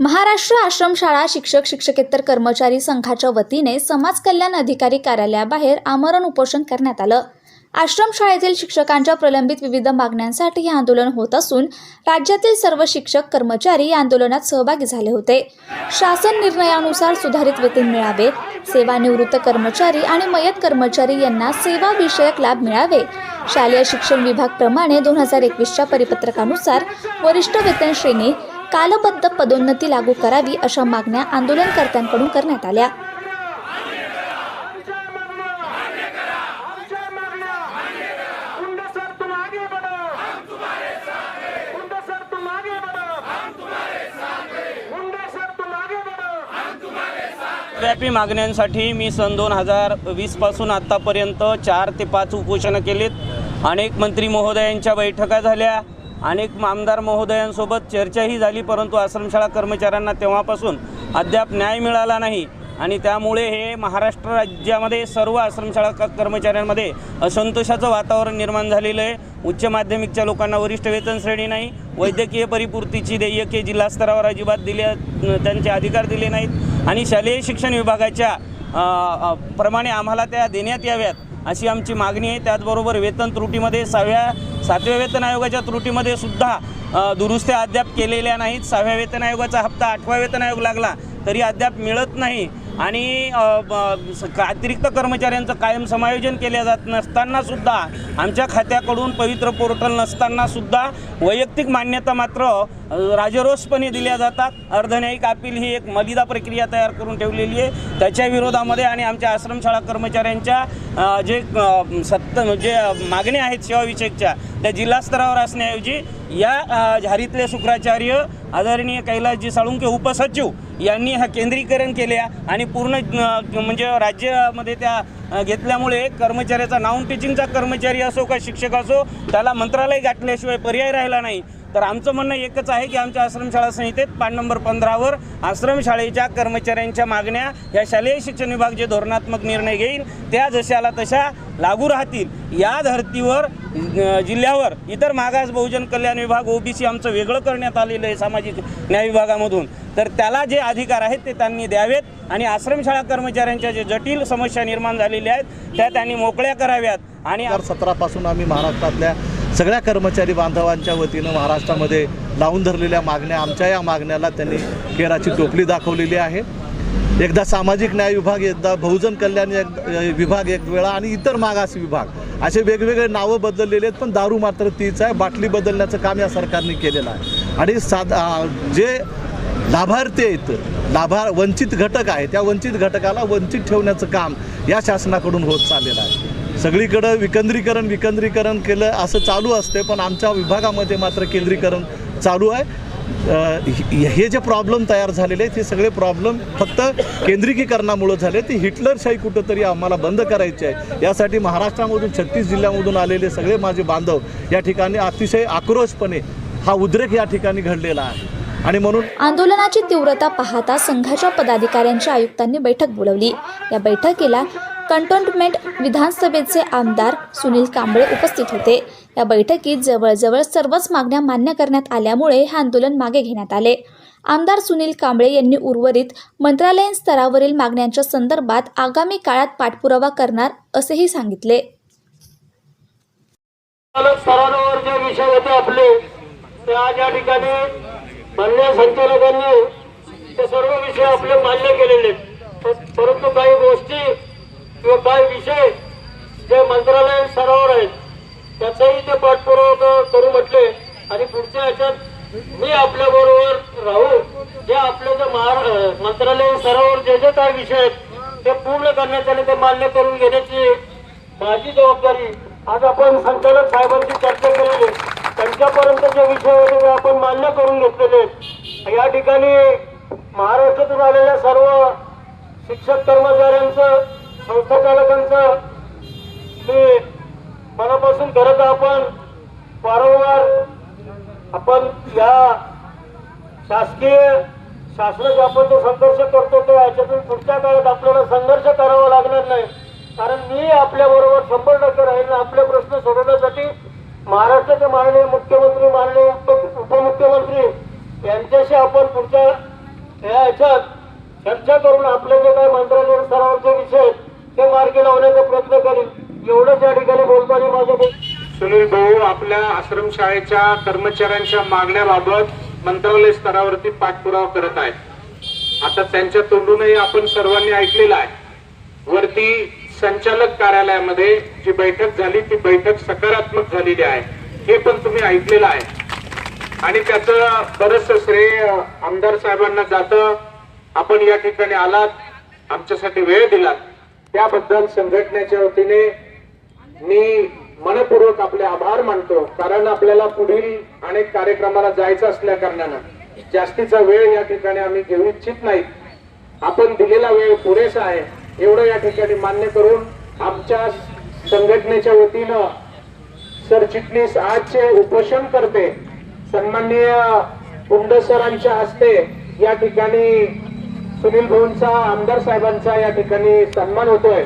महाराष्ट्र आश्रमशाळा शिक्षक शिक्षकेतर कर्मचारी संघाच्या वतीने समाज कल्याण अधिकारी कार्यालयाबाहेर आमरण उपोषण करण्यात आलं. आश्रमशाळेतील शिक्षकांच्या प्रलंबित विविध मागण्यांसाठी हे आंदोलन होत असून राज्यातील सर्व शिक्षक कर्मचारी या आंदोलनात सहभागी झाले होते. शासन निर्णयानुसार सुधारित वेतन मिळावे सेवानिवृत्त कर्मचारी आणि मयत कर्मचारी यांना सेवा विषयक लाभ मिळावे. शालेय शिक्षण विभागप्रमाणे दोन हजार एकवीसच्या परिपत्रकानुसार वरिष्ठ वेतन श्रेणी कालबद्ध पदोन्नती लागू करावी अशा मागण्या आंदोलनकर्त्यांकडून करण्यात आल्या. व्यापी मागण्यांसाठी मी सन दोन हजार वीसपासून आत्तापर्यंत चार ते पाच उपोषणं केलीत. अनेक मंत्री महोदयांच्या बैठका झाल्या. अनेक आमदार महोदयांसोबत चर्चाही झाली परंतु आश्रमशाळा कर्मचाऱ्यांना तेव्हापासून अद्याप न्याय मिळाला नाही. आणि त्यामुळे हे महाराष्ट्र राज्यामध्ये सर्व आश्रमशाळा क कर्मचाऱ्यांमध्ये असंतोषाचं वातावरण निर्माण झालेलं आहे. उच्च माध्यमिकच्या लोकांना वरिष्ठ वेतन श्रेणी नाही वैद्यकीय परिपूर्तीची देयके जिल्हा स्तरावर अजिबात दिल्या त्यांचे अधिकार दिले नाहीत. आणि शालेय शिक्षण विभागाच्या प्रमाणे आम्हाला त्या देण्यात याव्यात. अशी आमची मागणी आहे. त्याचबरोबर वेतन त्रुटीमध्ये सहाव्या सातव्या वेतन आयोगाच्या त्रुटीमध्ये सुद्धा दुरुस्त्या अद्याप केलेल्या नाहीत. सहाव्या वेतन आयोगाचा हप्ता आठवा वेतन आयोग लागला तरी अद्याप मिळत नाही. आणि ब- का- अतिरिक्त कर्मचाऱ्यांचं कायम समायोजन केले जात नसताना सुद्धा आमच्या खात्याकडून पवित्र पोर्टल नसताना सुद्धा वैयक्तिक मान्यता मात्र राजरोसपणे दिल्या जातात. अर्धन्यायिक अपील ही एक मलिदा प्रक्रिया तयार करून ठेवलेली आहे. त्याच्या विरोधामध्ये आणि आमच्या आश्रमशाळा कर्मचाऱ्यांच्या जे सत्त जे मागण्या आहेत सेवाविषयकच्या त्या जिल्हा स्तरावर असण्याऐवजी या झारीतले शुक्राचार्य आदरणीय कैलासजी साळुंके उपसचिव यांनी हा केंद्रीकरण केल्या आणि पूर्ण म्हणजे राज्यामध्ये त्या घेतल्यामुळे कर्मचाऱ्याचा नाऊन टीचिंगचा कर्मचारी असो का शिक्षक असो त्याला मंत्रालय गाठल्याशिवाय पर्याय राहिला नाही. तर आमचं म्हणणं एकच आहे की आमच्या आश्रमशाळा संहितेत पान नंबर पंधरावर आश्रमशाळेच्या कर्मचाऱ्यांच्या मागण्या या शालेय शिक्षण विभाग जे धोरणात्मक निर्णय घेईल त्या जशाला तशा लागू राहतील. या धर्तीवर जिल्ह्यावर इतर मागास बहुजन कल्याण विभाग ओबीसी आमचं वेगळं करण्यात आलेलं आहे सामाजिक न्याय विभागामधून. तर त्याला जे अधिकार आहेत ते त्यांनी द्यावेत आणि आश्रमशाळा कर्मचाऱ्यांच्या जे जटिल समस्या निर्माण झालेल्या आहेत त्या त्यांनी मोकळ्या कराव्यात. आणि सतरापासून आम्ही महाराष्ट्रातल्या सगळ्या कर्मचारी बांधवांच्या वतीनं महाराष्ट्रामध्ये लावून धरलेल्या मागण्या आमच्या या मागण्याला त्यांनी केराची टोपली दाखवलेली आहे. एकदा सामाजिक न्याय विभाग एकदा बहुजन कल्याण एक विभाग एक वेळा आणि इतर मागास विभाग. असे वेगवेगळे नावं बदललेले आहेत पण दारू मात्र तीच आहे. बाटली बदलण्याचं काम या सरकारने केलेलं आहे. आणि साध जे लाभार्थी आहेत. लाभा वंचित घटक आहे त्या वंचित घटकाला वंचित ठेवण्याचं काम या शासनाकडून होत चाललेलं आहे. सगळीकडं विकेंद्रीकरण विकेंद्रीकरण केलं असं चालू असते पण आमच्या विभागामध्ये मात्र केंद्रीकरण चालू आहे. हे हे जे प्रॉब्लेम तयार झालेले आहेत हे सगळे प्रॉब्लेम फक्त केंद्रीकीकरणामुळं झाले. ते हिटलरशाही कुठंतरी आम्हाला बंद करायची आहे. यासाठी महाराष्ट्रामधून छत्तीस जिल्ह्यामधून आलेले सगळे माझे बांधव या ठिकाणी अतिशय आक्रोशपणे हा उद्रेक या ठिकाणी घडलेला आहे. आणि म्हणून आंदोलनाची तीव्रता पाहता संघाच्या पदाधिकाऱ्यांच्या आयुक्तांनी बैठक बोलवली. या बैठकीला कंटोन्मेंट विधानसभेचे आमदार सुनील कांबळे उपस्थित होते. या बैठकीत जवळजवळ सर्वच मागण्या मान्य करण्यात आल्यामुळे हे आंदोलन मागे घेण्यात आले. आमदार सुनील कांबळे यांनी उर्वरित मंत्रालयीन स्तरावरील मागण्यांच्या संदर्भात आगामी काळात पाठपुरावा करणार असेही सांगितले. स्तरावर जे विषय होते आपले ते आज या ठिकाणी मान्य संचालकांनी ते सर्व विषय आपले मान्य केलेले परंतु काही गोष्टी किंवा काही विषय जे मंत्रालय स्तरावर आहेत त्याचाही ते पाठपुरावा करू म्हटले आणि पुढच्या ह्याच्यात मी आपल्या बरोबर राहू जे आपले जे महारा मंत्रालय स्तरावर जे जे काही विषय आहेत ते पूर्ण करण्याचे आणि ते मान्य करून घेण्याची माझी जबाबदारी आज आपण संचालक साहेबांची चर्चा केलेली त्यांच्यापर्यंत जे विषय होते ते आपण मान्य करून घेतलेले. या ठिकाणी महाराष्ट्रातून आलेल्या सर्व शिक्षक कर्मचाऱ्यांचं संस्था चालकांचं मी मनापासून करत आपण वारंवार आपण या शासकीय शासनाचा आपण जो संघर्ष करतो तो याच्यातून पुढच्या काळात आपल्याला संघर्ष करावा लागणार नाही. कारण मी आपल्याबरोबर शंभर टक्के राहील आपले प्रश्न सोडवण्यासाठी महाराष्ट्राचे माननीय मुख्यमंत्री माननीय उपमुख्यमंत्री यांच्याशी आपण पुढच्या या याच्यात चर्चा करून आपले जे काही मंत्रालय स्तरावरचे विषय ते मार्गी लावण्याचा प्रयत्न करील एवढंच या ठिकाणी बोलताना माझ्या सुनील भाऊ आपल्या आश्रमशाळेच्या कर्मचाऱ्यांच्या मागण्याबाबत मंत्रालय स्तरावरती पाठपुरावा करत आहेत. आता त्यांच्या तोंडूनही आपण सर्वांनी ऐकलेलं आहे. वरती संचालक कार्यालयामध्ये जी बैठक झाली ती बैठक सकारात्मक झालेली आहे. हे पण तुम्ही ऐकलेलं आहे. आणि त्याचं बरंच श्रेय आमदार साहेबांना जातं. आपण या ठिकाणी आलात आमच्यासाठी वेळ दिलात. त्याबद्दल संघटनेच्या वतीने मी मनपूर्वक आपले आभार मानतो कारण आपल्याला पुढील अनेक कार्यक्रमाला जायचं असल्या कारणानं जास्तीचा वेळ या ठिकाणी आम्ही घेऊ इच्छित नाही. आपण दिलेला वेळ पुरेसा आहे. एवढं या ठिकाणी मान्य करून आमच्या संघटनेच्या वतीनं सरचिटणीस आजचे उपोषण करते. सन्माननीय कुंड सरांच्या हस्ते या ठिकाणी सुनील भाऊंचा आमदार साहेबांचा या ठिकाणी सन्मान होतोय.